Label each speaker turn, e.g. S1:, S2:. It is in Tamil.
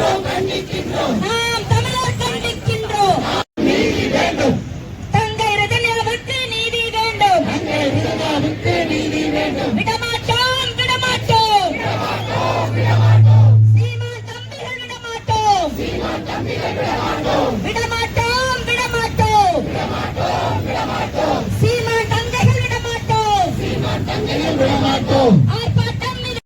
S1: நாம் தமிழர் கண்டிக்கின்றோம். தந்தை ரஜினாவுக்கு நீதி வேண்டும்.